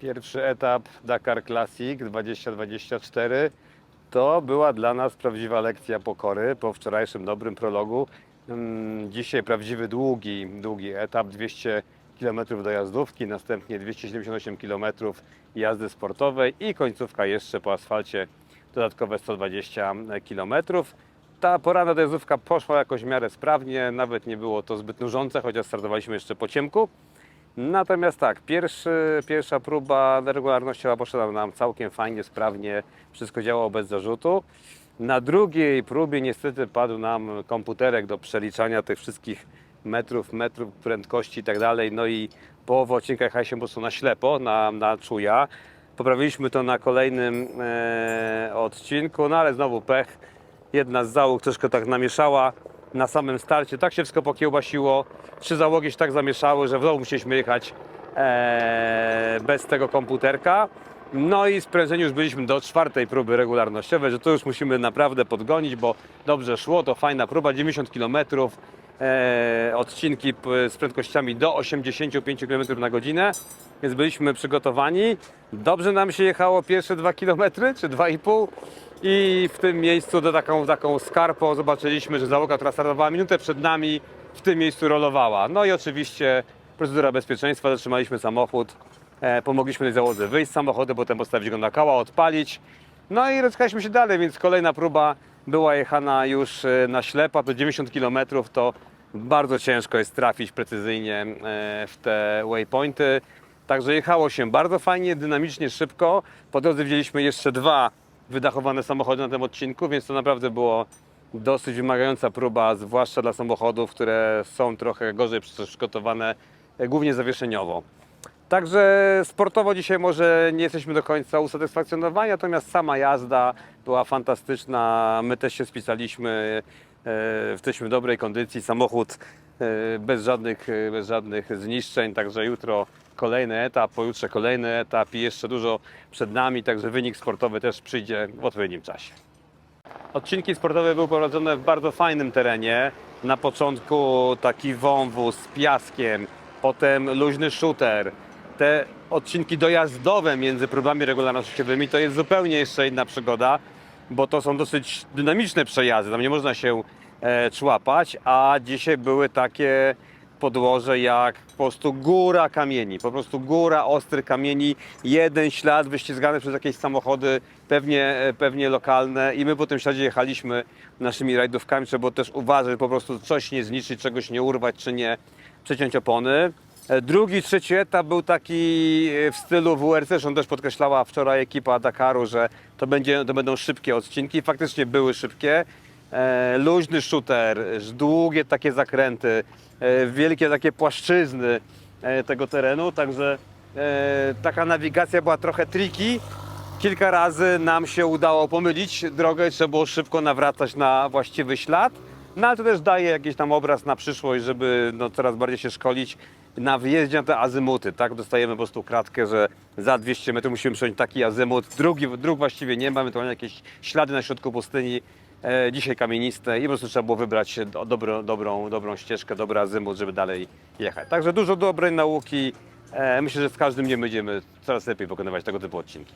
Pierwszy etap Dakar Classic 2024 to była dla nas prawdziwa lekcja pokory po wczorajszym dobrym prologu. Mm, Dzisiaj prawdziwy długi, długi etap 200 km dojazdówki, następnie 278 km jazdy sportowej i końcówka jeszcze po asfalcie dodatkowe 120 km. Ta poranna dojazdówka poszła jakoś w miarę sprawnie, nawet nie było to zbyt nużące, chociaż startowaliśmy jeszcze po ciemku. Natomiast tak, pierwszy, pierwsza próba regularnościowa poszła nam całkiem fajnie, sprawnie, wszystko działało bez zarzutu. Na drugiej próbie niestety padł nam komputerek do przeliczania tych wszystkich metrów, metrów prędkości i tak dalej. No i połowa odcinka jechaliśmy po prostu na ślepo, na, na czuja. Poprawiliśmy to na kolejnym e, odcinku, no ale znowu pech. Jedna z załóg troszkę tak namieszała na samym starcie. Tak się wszystko pokiełbasiło. Trzy załogi się tak zamieszały, że znowu musieliśmy jechać e, bez tego komputerka. No i sprężeni już byliśmy do czwartej próby regularnościowej, że to już musimy naprawdę podgonić, bo dobrze szło, to fajna próba, 90 km, e, odcinki z prędkościami do 85 km na godzinę, więc byliśmy przygotowani. Dobrze nam się jechało pierwsze 2 km czy 2,5 i w tym miejscu do taką, taką skarpą zobaczyliśmy, że załoga, która startowała minutę przed nami, w tym miejscu rolowała. No i oczywiście procedura bezpieczeństwa, zatrzymaliśmy samochód, e, pomogliśmy tej załodze wyjść z samochodu, potem postawić go na koła, odpalić. No i rozkaliśmy się dalej, więc kolejna próba była jechana już e, na ślepo, to 90 km to bardzo ciężko jest trafić precyzyjnie e, w te waypointy. Także jechało się bardzo fajnie, dynamicznie, szybko. Po drodze widzieliśmy jeszcze dwa wydachowane samochody na tym odcinku, więc to naprawdę było dosyć wymagająca próba, zwłaszcza dla samochodów, które są trochę gorzej przygotowane, e, głównie zawieszeniowo. Także sportowo dzisiaj może nie jesteśmy do końca usatysfakcjonowani, natomiast sama jazda była fantastyczna. My też się spisaliśmy, e, jesteśmy w dobrej kondycji. Samochód e, bez żadnych, bez żadnych zniszczeń, także jutro kolejny etap, pojutrze kolejny etap i jeszcze dużo przed nami, także wynik sportowy też przyjdzie w odpowiednim czasie. Odcinki sportowe były prowadzone w bardzo fajnym terenie. Na początku taki wąwóz z piaskiem, potem luźny shooter. Te odcinki dojazdowe między próbami regularnościowymi to jest zupełnie jeszcze inna przygoda, bo to są dosyć dynamiczne przejazdy, tam nie można się e, człapać, a dzisiaj były takie podłoże jak po prostu góra kamieni, po prostu góra ostrych kamieni, jeden ślad wyścigany przez jakieś samochody, pewnie, e, pewnie lokalne i my po tym śladzie jechaliśmy naszymi rajdówkami, trzeba było też uważać, po prostu coś nie zniszczyć, czegoś nie urwać, czy nie przeciąć opony. E, Drugi, trzeci etap był taki e, w stylu WRC, zresztą też podkreślała wczoraj ekipa Dakaru, że to, będzie, to będą szybkie odcinki. Faktycznie były szybkie. E, luźny shooter, długie takie zakręty, e, wielkie takie płaszczyzny e, tego terenu, także taka nawigacja była trochę tricky. Kilka razy nam się udało pomylić drogę, trzeba było szybko nawracać na właściwy ślad. No ale to też daje jakiś tam obraz na przyszłość, żeby no, coraz bardziej się szkolić na wyjeździe na te azymuty, tak? Dostajemy po prostu kratkę, że za 200 metrów musimy przejąć taki azymut, drugi, dróg właściwie nie mamy, to mamy jakieś ślady na środku pustyni, dzisiaj kamieniste i po prostu trzeba było wybrać do, dobro, dobrą, dobrą ścieżkę, dobry azymut, żeby dalej jechać. Także dużo dobrej nauki. E, myślę, że z każdym dniem będziemy coraz lepiej pokonywać tego typu odcinki.